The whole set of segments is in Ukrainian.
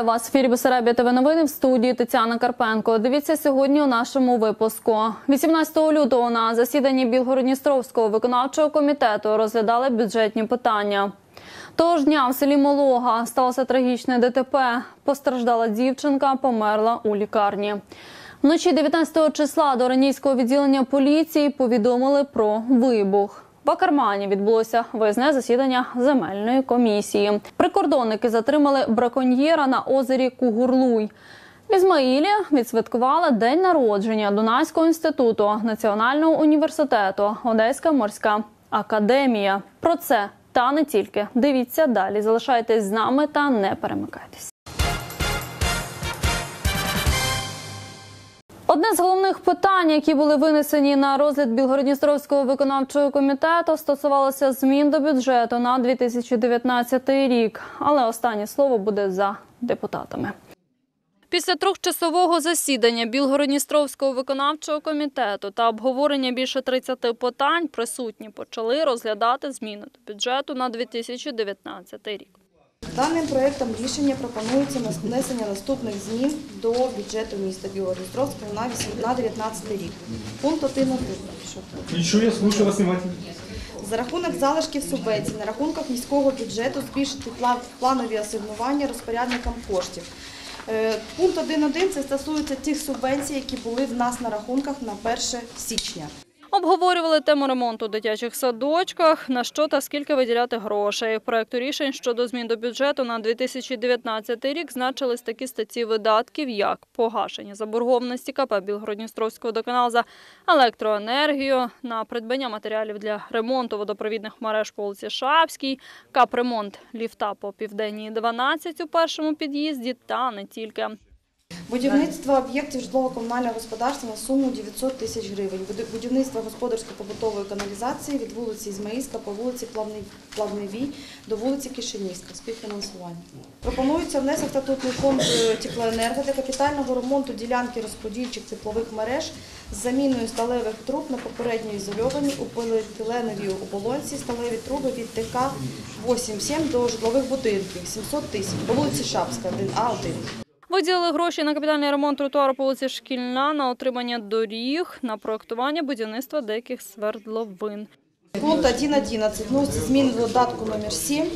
Вітаю вас в ефірі Бесарабія ТВ новини в студії Тетяна Карпенко. Дивіться сьогодні у нашому випуску. 18 лютого на засіданні Білгородністровського виконавчого комітету розглядали бюджетні питання. Того ж дня в селі Молога сталося трагічне ДТП. Постраждала дівчинка, померла у лікарні. Вночі 19 числа до ранійського відділення поліції повідомили про вибух. В Акармані відбулося виїзне засідання земельної комісії. Прикордонники затримали браконьєра на озері Кугурлуй. В Ізмаїлі відсвяткували день народження Дунайського інституту Національного університету Одеська морська академія. Про це та не тільки дивіться далі. Залишайтесь з нами та не перемикайтесь. Одне з головних питань, які були винесені на розгляд Білгородністровського виконавчого комітету, стосувалося змін до бюджету на 2019 рік. Але останнє слово буде за депутатами. Після трьохчасового засідання Білгородністровського виконавчого комітету та обговорення більше 30 питань присутні почали розглядати зміни до бюджету на 2019 рік. Даним проектом рішення пропонується внесення наступних змін до бюджету міста Білгород-Дністровського на 2019 рік. Пункт 1.1. Що тут? Ничего, я слушаю вас внимательно. За рахунок залишків субвенцій на рахунках міського бюджету збільшити планові асигнування розпорядникам коштів. Е, Пункт 1.1 це стосується тих субвенцій, які були в нас на рахунках на 1 січня. Обговорювали тему ремонту у дитячих садочках, на що та скільки виділяти грошей. В проекту рішень щодо змін до бюджету на 2019 рік значились такі статті видатків, як погашення заборгованості КП Білгородністровського водоканалу за електроенергію, на придбання матеріалів для ремонту водопровідних мереж по вулиці Шапській, капремонт ліфта по південній 12 у першому під'їзді та не тільки. Будівництво об'єктів житлово-комунального господарства на суму 900 тисяч гривень. Будівництво господарсько-побутової каналізації від вулиці Ізмаїльська по вулиці Плавневій до вулиці Кишинівська. Співфінансування. Пропонується внесок статутний фонд е, теплоенерго для капітального ремонту ділянки розподільчих теплових мереж з заміною сталевих труб на попередньо ізольовані у поліетиленовій оболонці сталеві труби від ТК 87 до житлових будинків 700 тисяч по вулиці Шапська 1А1. Виділили гроші на капітальний ремонт тротуару по вулиці Шкільна, на отримання доріг, на проектування будівництва деяких свердловин. Пункт 1.11. Вноситься зміни до додатку номер 7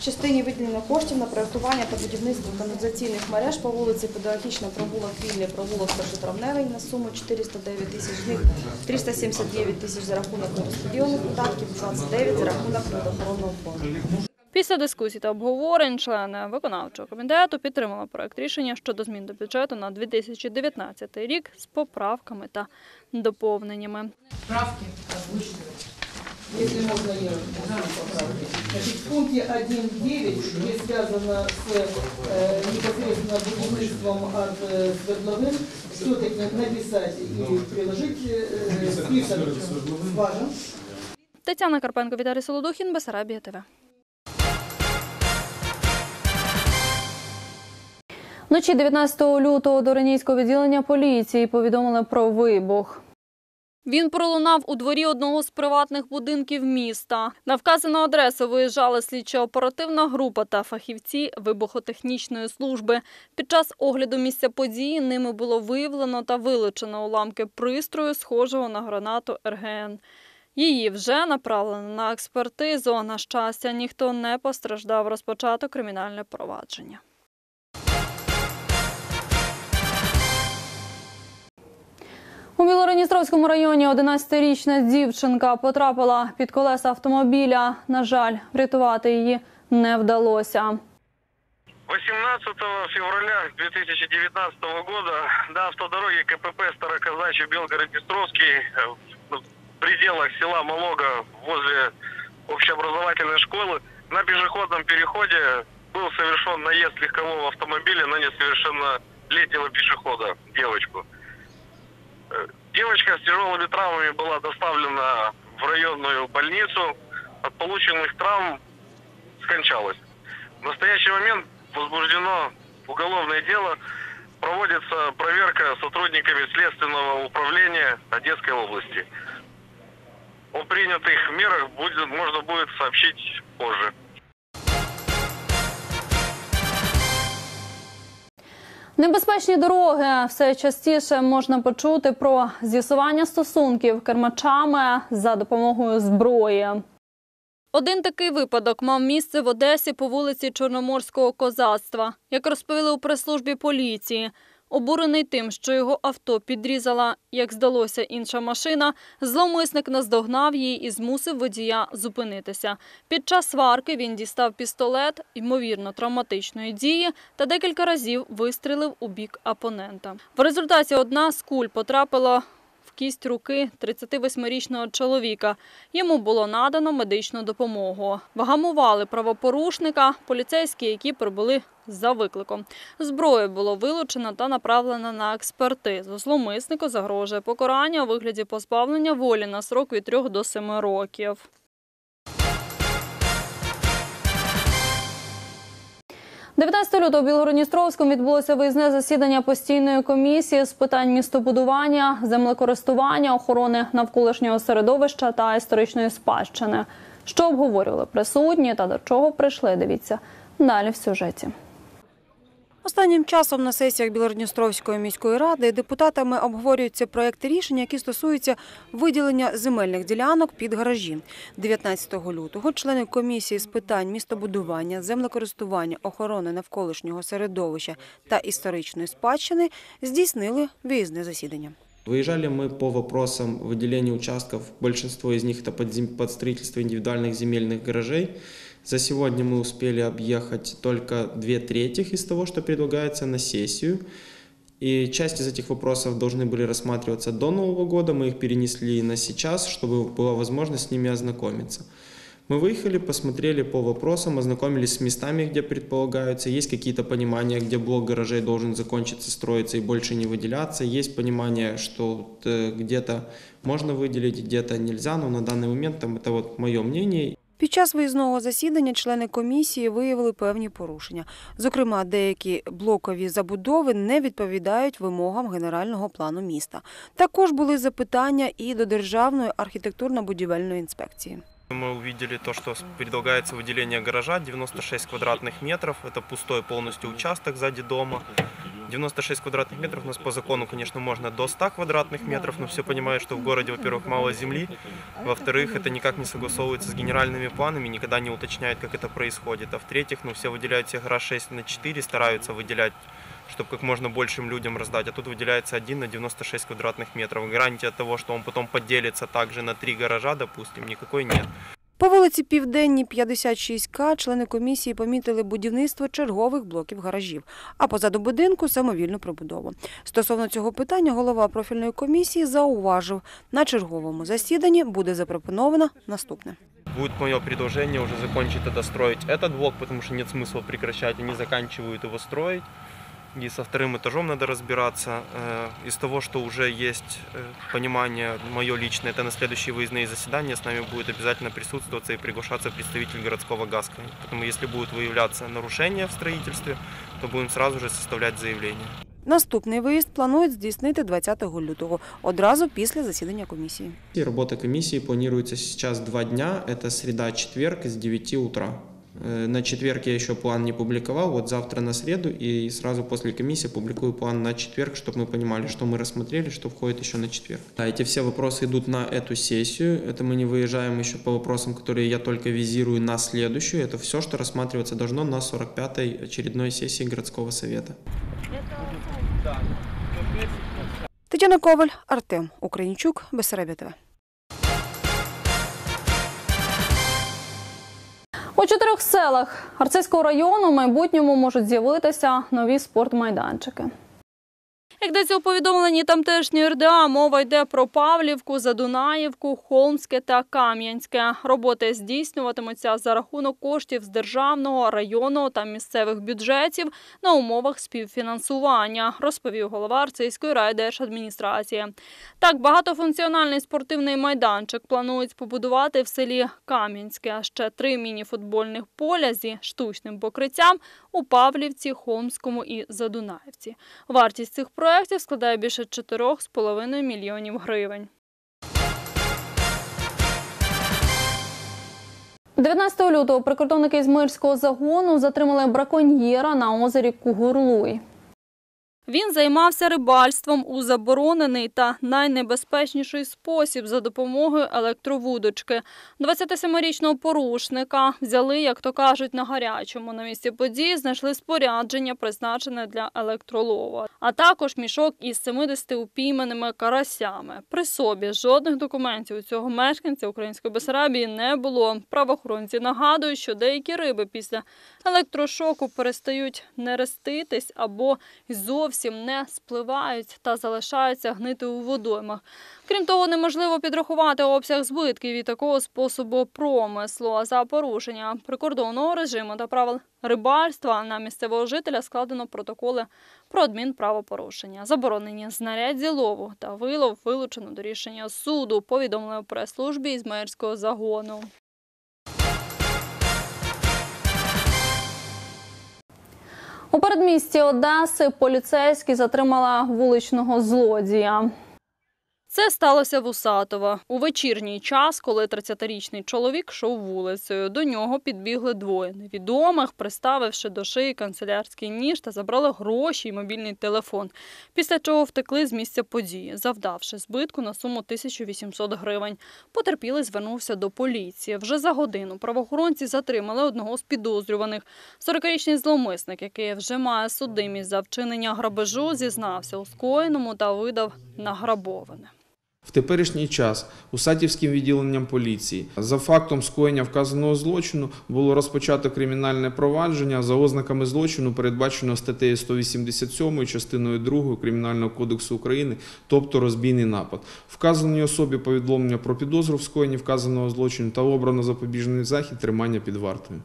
в частині виділення коштів на проєктування та будівництво каналізаційних мереж по вулиці Педагогічна провулок Вільний, провулок Першотравневий на суму 409 тисяч, з них 379 тисяч за рахунок нерозподілених видатків, 29 за рахунок природоохоронного фонду. Після дискусій та обговорень члени виконавчого комітету підтримали проект рішення щодо змін до бюджету на 2019 рік з поправками та доповненнями. Правки озвучиваю. Если можно, я озвучу поправки. Значит, в пункте 1.9, где связано с э, непосредственно будівництвом от э, свердловин, все-таки написать и приложить э, список скважин. Тетяна Карпенко, Віталій Солодухін, Бесарабія ТВ. Вночі 19 лютого до Ренійського відділення поліції повідомили про вибух. Він пролунав у дворі одного з приватних будинків міста. На вказану адресу виїжджала слідчо-оперативна група та фахівці вибухотехнічної служби. Під час огляду місця події ними було виявлено та вилучено уламки пристрою, схожого на гранату РГН. Її вже направлено на експертизу. На щастя, ніхто не постраждав. Розпочато кримінальне провадження. У Білороністровському районі 11-річна дівчинка потрапила під колеса автомобіля. На жаль, врятувати її не вдалося. 18 февраля 2019 года на автодороге КПП Староказачий Белгород-Днестровский э, в пределах села Малога возле общеобразовательной школы на пешеходном переходе был совершен наезд легкового автомобиля на несовершеннолетнего пешехода, девочку. Девочка с тяжелыми травмами была доставлена в районную больницу. От полученных травм скончалась. В настоящий момент возбуждено уголовное дело. Проводится проверка сотрудниками Следственного управления Одесской области. О принятых мерах будет, можно будет сообщить позже. Небезпечні дороги все частіше можна почути про з'ясування стосунків кермачами за допомогою зброї. Один такий випадок мав місце в Одесі по вулиці Чорноморського козацтва. Як розповіли у прес-службі поліції, обурений тим, що його авто підрізала, як здалося, інша машина, зловмисник наздогнав її і змусив водія зупинитися. Під час сварки він дістав пістолет, ймовірно, травматичної дії, та декілька разів вистрілив у бік опонента. В результаті одна з куль потрапила кість руки 38-річного чоловіка. Йому було надано медичну допомогу. Вгамували правопорушника, поліцейські, які прибули за викликом. Зброя було вилучено та направлено на експертизу. Зломиснику загрожує покарання у вигляді позбавлення волі на срок від 3 до 7 років. – 19 лютого в Білгородністровському відбулося виїзне засідання постійної комісії з питань містобудування, землекористування, охорони навколишнього середовища та історичної спадщини. Що обговорювали присутні та до чого прийшли, дивіться далі в сюжеті. Останнім часом на сесіях Білородністровської міської ради депутатами обговорюються проекти рішення, які стосуються виділення земельних ділянок під гаражі. 19 лютого члени комісії з питань містобудування, землекористування, охорони навколишнього середовища та історичної спадщини здійснили виїзне засідання. Выезжали мы по вопросам выделения участков, большинство из них это под, зем- под строительство индивидуальных земельных гаражей. За сегодня мы успели объехать только две трети из того, что предлагается на сессию. И часть из этих вопросов должны были рассматриваться до Нового года, мы их перенесли на сейчас, чтобы была возможность с ними ознакомиться. Мы выехали, посмотрели по вопросам, ознакомились с местами, где предполагаются. Есть какие-то понимания, где блок гаражей должен закончиться, строиться и больше не выделяться. Есть понимание, что э, где-то можно выделить, где-то нельзя, но на данный момент там, это вот мое мнение. Під час виїзного засідання члени комісії виявили певні порушення. Зокрема, деякі блокові забудови не відповідають вимогам генерального плану міста. Також були запитання і до Державної архітектурно-будівельної інспекції. Мы увидели то, что предлагается выделение гаража 96 квадратных метров. Это пустой полностью участок сзади дома. 96 квадратных метров у нас по закону, конечно, можно до 100 квадратных метров, но все понимают, что в городе, во-первых, мало земли, во-вторых, это никак не согласовывается с генеральными планами, никогда не уточняют, как это происходит, а в-третьих, ну, все выделяют себе гараж 6 на 4, стараются выделять чтобы как можно большим людям раздать, а тут выделяется один на 96 квадратных метров. Гарантия того, что он потом поделится также на три гаража, допустим, никакой нет. По вулиці Південній 56К члени комісії помітили будівництво чергових блоків гаражів, а позаду будинку самовільну прибудову. Стосовно цього питання голова профільної комісії зауважив, на черговому засіданні буде запропоновано наступне. Будет мое предложение уже закончить это строить этот блок, потому что нет смысла прекращать, они заканчивают его строить. И со вторым этажом надо разбираться. Э, Из того, что уже есть э, понимание мое личное, это на следующие выездные заседания с нами будет обязательно присутствоваться и приглашаться представитель городского ГАСКа. Поэтому если будут выявляться нарушения в строительстве, то будем сразу же составлять заявление. Наступний виїзд планують здійснити 20 лютого, одразу після засідання комісії. И работа комиссии планируется сейчас два дня. Это среда-четверг с 9 утра. Э, На четверг я еще план не публиковал, вот завтра на среду и сразу после комиссии публикую план на четверг, чтобы мы понимали, что мы рассмотрели, что входит еще на четверг. А эти все вопросы идут на эту сессию, это мы не выезжаем еще по вопросам, которые я только визирую на следующую, это все, что рассматриваться должно на 45-й очередной сессии городского совета. Тетяна Коваль, Артем Українчук, Бесарабія У чотирьох селах Арцизького району в майбутньому можуть з'явитися нові спортмайданчики. Як йдеться у повідомленні тамтешньої РДА, мова йде про Павлівку, Задунаївку, Холмське та Кам'янське. Роботи здійснюватимуться за рахунок коштів з державного, районного та місцевих бюджетів на умовах співфінансування, розповів голова Арцизької райдержадміністрації. Так, багатофункціональний спортивний майданчик планують побудувати в селі Кам'янське, ще три міні-футбольних поля зі штучним покриттям у Павлівці, Холмському і Задунаївці. Вартість цих проєктів складає більше 4,5 мільйонів гривень. 19 лютого прикордонники Ізмирського загону затримали браконьєра на озері Кугурлуй. Він займався рибальством у заборонений та найнебезпечніший спосіб за допомогою електровудочки. 27-річного порушника взяли, як то кажуть, на гарячому. На місці події знайшли спорядження, призначене для електролова, а також мішок із 70 упійманими карасями. При собі жодних документів у цього мешканця української Бесарабії не було. Правоохоронці нагадують, що деякі риби після електрошоку перестають нереститись або й зовсім не спливають та залишаються гнити у водоймах. Крім того, неможливо підрахувати обсяг збитків від такого способу промислу. За порушення прикордонного режиму та правил рибальства на місцевого жителя складено протоколи про адмінправопорушення. Заборонені знаряддя лову та вилов вилучено до рішення суду, повідомили прес-службі Ізмаїльського загону. У передмісті Одеси поліцейські затримала вуличного злодія. Це сталося в Усатова. У вечірній час, коли 30-річний чоловік йшов вулицею. До нього підбігли двоє невідомих, приставивши до шиї канцелярський ніж та забрали гроші й мобільний телефон. Після чого втекли з місця події, завдавши збитку на суму 1800 гривень. Потерпілий звернувся до поліції. Вже за годину правоохоронці затримали одного з підозрюваних. 40-річний зловмисник, який вже має судимість за вчинення грабежу, зізнався у скоєному та видав награбоване. В теперішній час Усатівським відділенням поліції за фактом скоєння вказаного злочину було розпочато кримінальне провадження за ознаками злочину, передбаченого статтею 187 частиною 2 Кримінального кодексу України, тобто розбійний напад. Вказаній особі повідомлення про підозру в скоєнні вказаного злочину та обрано запобіжний захід тримання під вартою.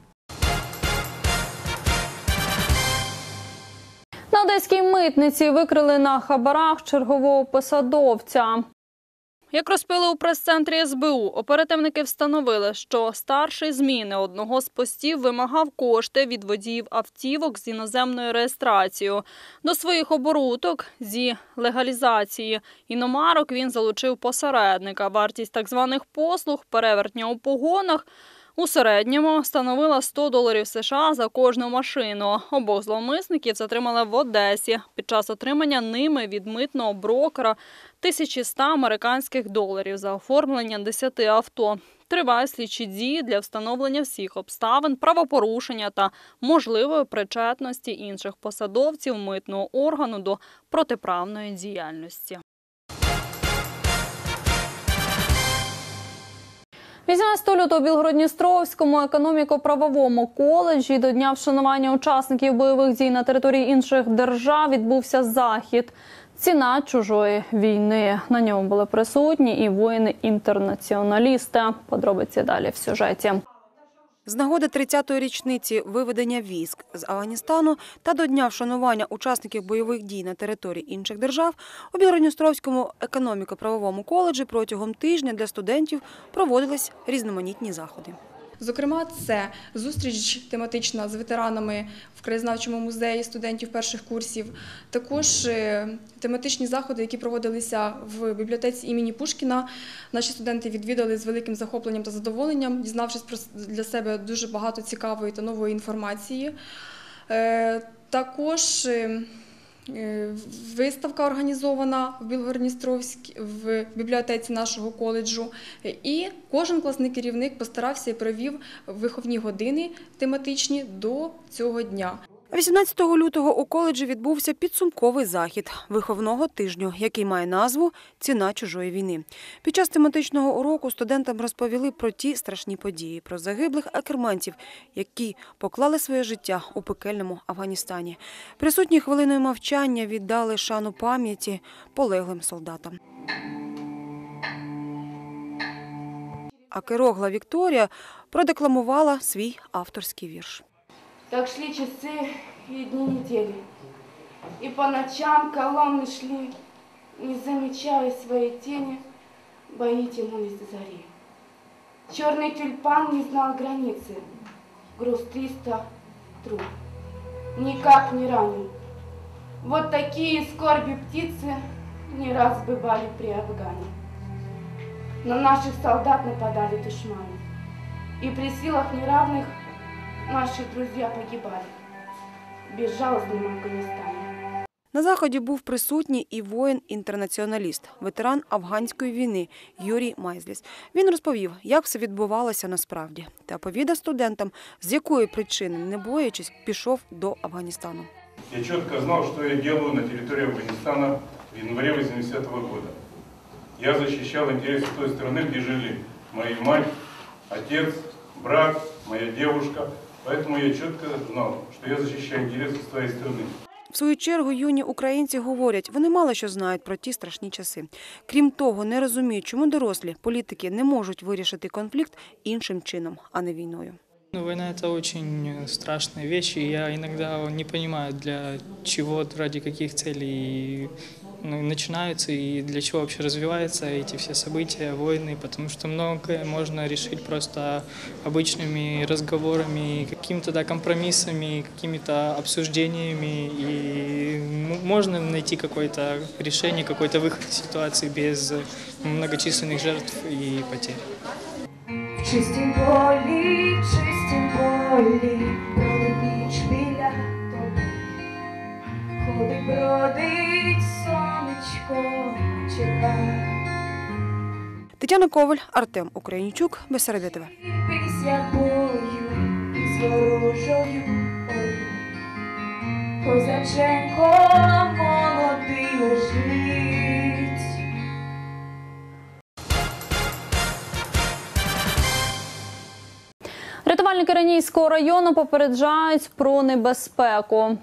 На одеській митниці викрили на хабарах чергового посадовця. Як розпили у прес-центрі СБУ, оперативники встановили, що старший зміни одного з постів вимагав кошти від водіїв автівок з іноземною реєстрацією. До своїх оборудок зі легалізації іномарок він залучив посередника. Вартість так званих послуг, перевертня у погонах – у середньому становила 100 доларів США за кожну машину. Обох зловмисників затримали в Одесі під час отримання ними від митного брокера 1100 американських доларів за оформлення 10 авто. Триває слідчі дії для встановлення всіх обставин, правопорушення та можливої причетності інших посадовців митного органу до протиправної діяльності. 18 лютого у Білгородністровському економіко-правовому коледжі до дня вшанування учасників бойових дій на території інших держав відбувся захід. Ціна чужої війни. На ньому були присутні і воїни-інтернаціоналісти. Подробиці далі в сюжеті. З нагоди 30-ї річниці виведення військ з Афганістану та до дня вшанування учасників бойових дій на території інших держав у Білгородністровському економіко-правовому коледжі протягом тижня для студентів проводились різноманітні заходи. Зокрема, це зустріч тематична з ветеранами в краєзнавчому музеї студентів перших курсів. Також е, тематичні заходи, які проводилися в бібліотеці імені Пушкіна. Наші студенти відвідали з великим захопленням та задоволенням, дізнавшись про для себе дуже багато цікавої та нової інформації. Е, Також е, Виставка організована в Білгородністровській в бібліотеці нашого коледжу, і кожен класний керівник постарався і провів виховні години тематичні до цього дня. 18 лютого у коледжі відбувся підсумковий захід виховного тижню, який має назву Ціна чужої війни. Під час тематичного уроку студентам розповіли про ті страшні події, про загиблих акерманців, які поклали своє життя у пекельному Афганістані. Присутні хвилиною мовчання віддали шану пам'яті полеглим солдатам. А Керогла Вікторія продекламувала свій авторський вірш. Так шли часы и дни недели, И по ночам колонны шли, Не замечая своей тени, Бои тянулись до зари. Черный тюльпан не знал границы, Груз триста труп, никак не ранен. Вот такие скорби птицы Не раз бывали при Афгане. На наших солдат нападали душманы, И при силах неравных Наши друзья погибали в безжалостном Афганистане. На заході був присутній і воїн-інтернаціоналіст, ветеран афганської війни Юрій Майзліс. Він розповів, як все відбувалося насправді, та повідав студентам, з якої причини, не боячись, пішов до Афганістану. Я четко знал, что я делаю на территории Афганистана в январе 80 года. Я защищал интересы той страны, где жили моя мать, отец, брат, моя девушка. Поэтому я четко знал, что я защищаю интересы своей страны. В свою чергу юні українці говорять, вони мало що знають про ті страшні часи. Крім того, не розуміють, чому дорослі політики не можуть вирішити конфлікт іншим чином, а не війною. Ну, война – это очень э, страшная вещь, и я иногда не понимаю, для чего, ради каких целей ну, начинаются и для чего вообще развиваются эти все события, войны, потому что многое можно решить просто обычными разговорами, какими-то да, компромиссами, какими-то обсуждениями, и м- можно найти какое-то решение, какой-то выход из ситуации без многочисленных жертв и потерь. Чистім полі, чистім полі, бродить ніч біля тобі. Ходить, бродить сонечко, чекає. Тетяна Коваль, Артем Українчук, Бесарабія ТВ. Після бою з ворожою ордою. Козаченко молодий лежить. Рятувальники Ранійського району попереджають про небезпеку.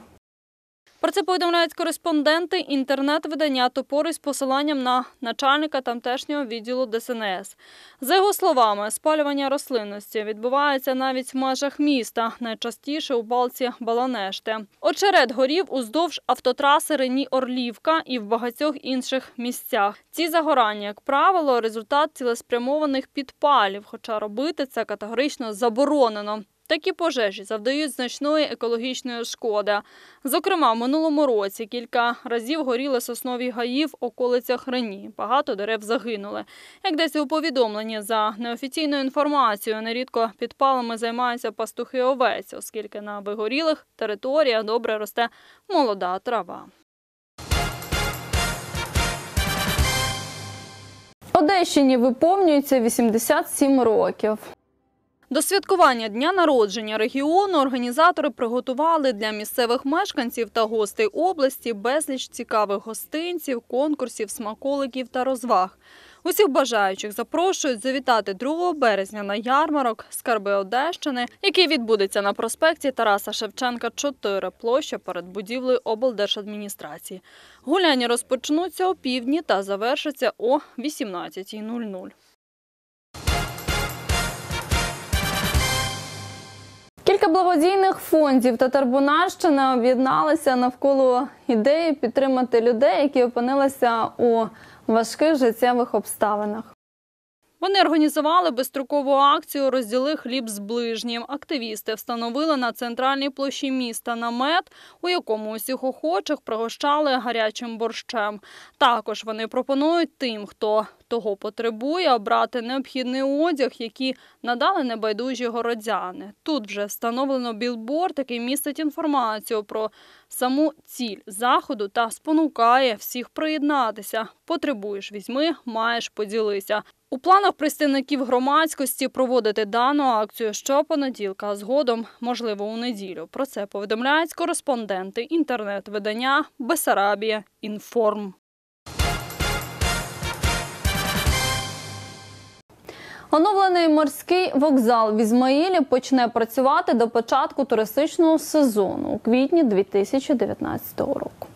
Про це повідомляють кореспонденти інтернет-видання «Топори» з посиланням на начальника тамтешнього відділу ДСНС. За його словами, спалювання рослинності відбувається навіть в межах міста, найчастіше у балці Баланеште. Очерет горів уздовж автотраси Рені-Орлівка і в багатьох інших місцях. Ці загорання, як правило, результат цілеспрямованих підпалів, хоча робити це категорично заборонено. Такі пожежі завдають значної екологічної шкоди. Зокрема, в минулому році кілька разів горіли соснові гаї в околицях Рені. Багато дерев загинули. Як десь у повідомленні за неофіційною інформацією, нерідко підпалами займаються пастухи овець, оскільки на вигорілих територіях добре росте молода трава. Одещині виповнюється 87 років. До святкування дня народження регіону організатори приготували для місцевих мешканців та гостей області безліч цікавих гостинців, конкурсів, смаколиків та розваг. Усіх бажаючих запрошують завітати 2 березня на ярмарок Скарби Одещини, який відбудеться на проспекті Тараса Шевченка, 4, площа перед будівлею облдержадміністрації. Гуляння розпочнуться о півдні та завершаться о 18.00. Благодійних фондів Татарбунарщини об'єдналися навколо ідеї підтримати людей, які опинилися у важких життєвих обставинах. Вони організували безстрокову акцію Розділи хліб з ближнім. Активісти встановили на центральній площі міста намет, у якому усіх охочих пригощали гарячим борщем. Також вони пропонують тим, хто того потребує, обрати необхідний одяг, який надали небайдужі городяни. Тут вже встановлено білборд, який містить інформацію про саму ціль заходу та спонукає всіх приєднатися. Потребуєш, візьми, маєш, поділися. У планах представників громадськості проводити дану акцію щопонеділка, а згодом, можливо, у неділю. Про це повідомляють кореспонденти інтернет-видання Бесарабія Інформ. Оновлений морський вокзал в Ізмаїлі почне працювати до початку туристичного сезону у квітні 2019 року.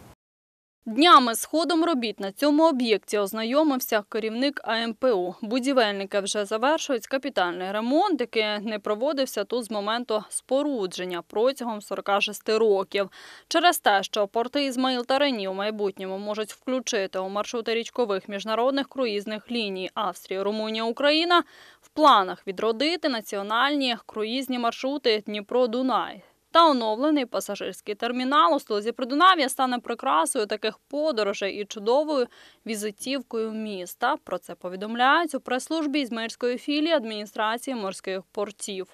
Днями з ходом робіт на цьому об'єкті ознайомився керівник АМПУ. Будівельники вже завершують капітальний ремонт, який не проводився тут з моменту спорудження протягом 46 років. Через те, що порти Ізмаїл та Рені у майбутньому можуть включити у маршрути річкових міжнародних круїзних ліній Австрія, Румунія, Україна, в планах відродити національні круїзні маршрути Дніпро-Дунай. Та оновлений пасажирський термінал у столиці Придунав'я стане прикрасою таких подорожей і чудовою візитівкою міста. Про це повідомляють у прес-службі Ізмаїльської філії адміністрації морських портів.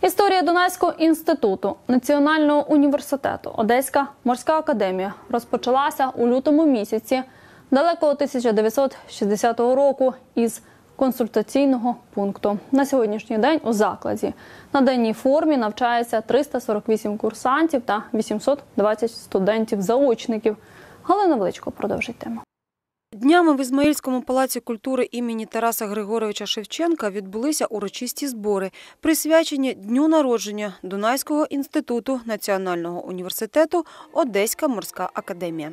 Історія Дунайського інституту Національного університету Одеська морська академія розпочалася у лютому місяці далекого 1960 року із консультаційного пункту. На сьогоднішній день у закладі на денній формі навчається 348 курсантів та 820 студентів-заочників. Галина Величко продовжить тему. Днями в Ізмаїльському палаці культури імені Тараса Григоровича Шевченка відбулися урочисті збори, присвячені дню народження Дунайського інституту Національного університету Одеська морська академія.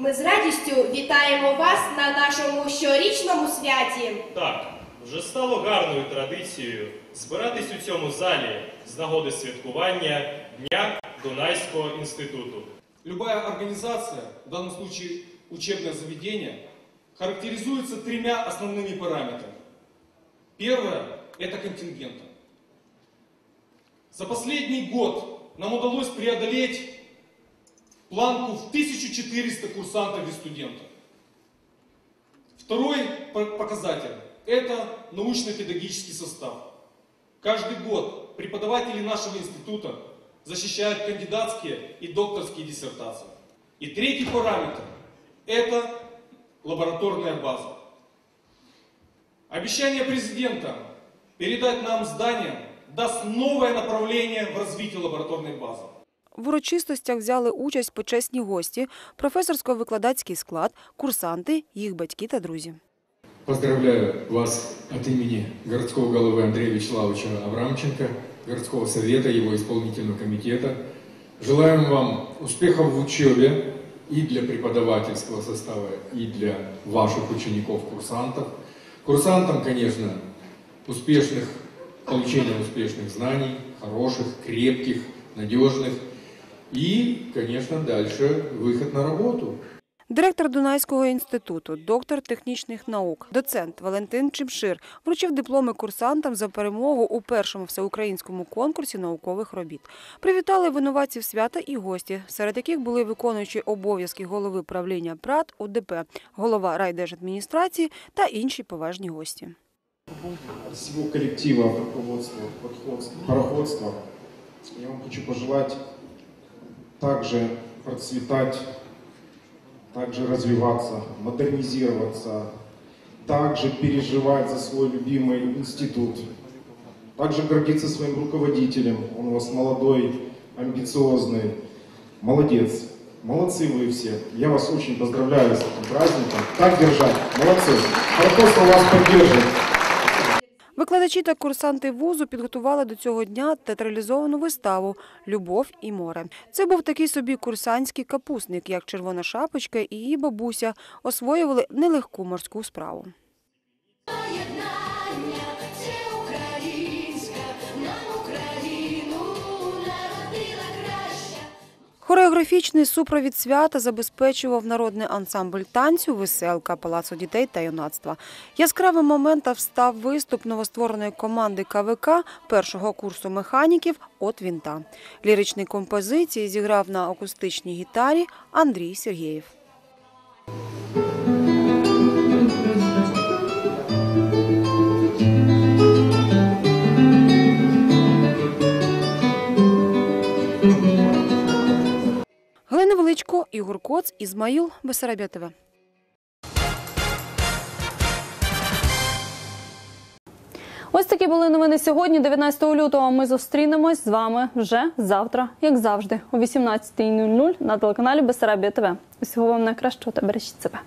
Ми з радістю вітаємо вас на нашому щорічному святі. Так, вже стало гарною традицією збиратись у цьому залі з нагоди святкування Дня Дунайського інституту. Любая организация, в данном случае учебное заведение, характеризуется тремя основными параметрами. Первое – это контингентом. За последний год нам удалось преодолеть планку в 1400 курсантов и студентов. Второй по- показатель – это научно-педагогический состав. Каждый год преподаватели нашего института защищают кандидатские и докторские диссертации. И третий параметр – это лабораторная база. Обещание президента передать нам здание даст новое направление в развитии лабораторной базы. В урочистостях взяли участь почесні гості, професорсько-викладацький склад, курсанти, їх батьки та друзі. Поздравляю вас от имени городского головы Андрея Вячеславовича Аврамченко, городского совета, его исполнительного комитета. Желаем вам успехов в учебе и для преподавательского состава, и для ваших учеников-курсантов. Курсантам, конечно, успешных, получения успешных знаний, хороших, крепких, надежных. И, конечно, дальше выход на работу. Директор Дунайського інституту, доктор технічних наук, доцент Валентин Чимшир вручив дипломи курсантам за перемогу у першому всеукраїнському конкурсі наукових робіт. Привітали винуватців свята і гості, серед яких були виконуючі обов'язки голови правління ПРАТ УДП, голова райдержадміністрації та інші поважні гості. От всего коллектива руководства пароходства я вам хочу пожелать также процветать, также развиваться, модернизироваться, также переживать за свой любимый институт, также гордиться своим руководителем. Он у вас молодой, амбициозный, молодец. Молодцы вы все. Я вас очень поздравляю с этим праздником. Так держать. Молодцы. Пароходство вас поддержит. Викладачі та курсанти вузу підготували до цього дня театралізовану виставу Любов і море. Це був такий собі курсантський капусник, як червона шапочка і її бабуся освоювали нелегку морську справу. Хореографічний супровід свята забезпечував народний ансамбль танцю Веселка Палацу дітей та юнацтва. Яскравим моментом став виступ новоствореної команди КВК першого курсу механіків от вінта. Ліричні композиції зіграв на акустичній гітарі Андрій Сергєєв. Галина Ігор Коц, Ізмаїл, Бесарабія ТВ. Ось такі були новини сьогодні, 19 лютого. Ми зустрінемось з вами вже завтра, як завжди, о 18.00 на телеканалі Бесарабія ТВ. Усього вам найкращого та бережіть себе.